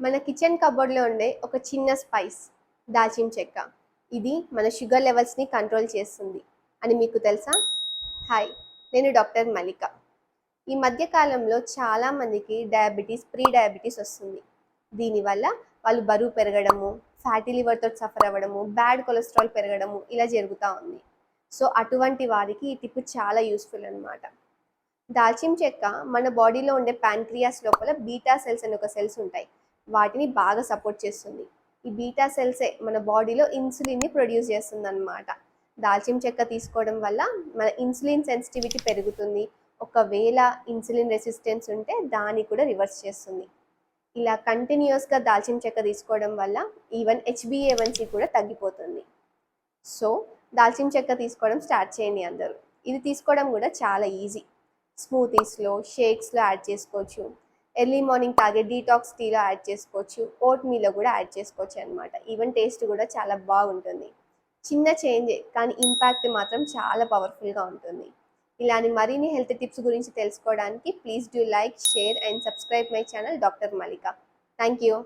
మన కిచెన్ కబోర్డ్లో ఉండే ఒక చిన్న స్పైస్ దాల్చిన చెక్క. ఇది మన షుగర్ లెవెల్స్ని కంట్రోల్ చేస్తుంది అని మీకు తెలుసా? హాయ్ నేను డాక్టర్ మలిక ఈ మధ్యకాలంలో చాలామందికి చాలా మందికి డయాబెటీస్ ప్రీ డయాబెటీస్ వస్తుంది దీనివల్ల వాళ్ళు బరువు పెరగడము ఫ్యాటీ లివర్తో సఫర్ అవ్వడము బ్యాడ్ కొలెస్ట్రాల్ పెరగడము ఇలా జరుగుతూ ఉంది. సో అటువంటి వారికి ఈ టిప్ చాలా యూస్ఫుల్ అన్నమాట. దాల్చిన చెక్క మన బాడీలో ఉండే ప్యాన్క్రియాస్ లోపల బీటా సెల్స్ అనే ఒక సెల్స్ ఉంటాయి. వాటిని బాగా సపోర్ట్ చేస్తుంది. ఈ బీటా సెల్సే మన బాడీలో ఇన్సులిన్ని ప్రొడ్యూస్ చేస్తుంది అనమాట దాల్చిన చెక్క తీసుకోవడం వల్ల మన ఇన్సులిన్ సెన్సిటివిటీ పెరుగుతుంది. ఒకవేళ ఇన్సులిన్ రెసిస్టెన్స్ ఉంటే దాన్ని కూడా రివర్స్ చేస్తుంది. ఇలా కంటిన్యూస్గా దాల్చిన చెక్క తీసుకోవడం వల్ల ఈవెన్ హెచ్బిఏవన్సీ కూడా తగ్గిపోతుంది. సో దాల్చిన చెక్క తీసుకోవడం స్టార్ట్ చేయండి అందరూ. ఇది తీసుకోవడం కూడా చాలా ఈజీ. స్మూతీస్లో షేక్స్లో యాడ్ చేసుకోవచ్చు. ఎర్లీ మార్నింగ్ తాగే డీటాక్స్ టీలో యాడ్ చేసుకోవచ్చు. ఓట్ మీలో కూడా యాడ్ చేసుకోవచ్చు అనమాట ఈవెన్ టేస్ట్ కూడా చాలా బాగుంటుంది. చిన్న చేంజే కానీ ఇంపాక్ట్ మాత్రం చాలా పవర్ఫుల్గా ఉంటుంది. ఇలాంటి మరిన్ని హెల్త్ టిప్స్ గురించి తెలుసుకోవడానికి please do like share and subscribe my channel doctor Malika thank you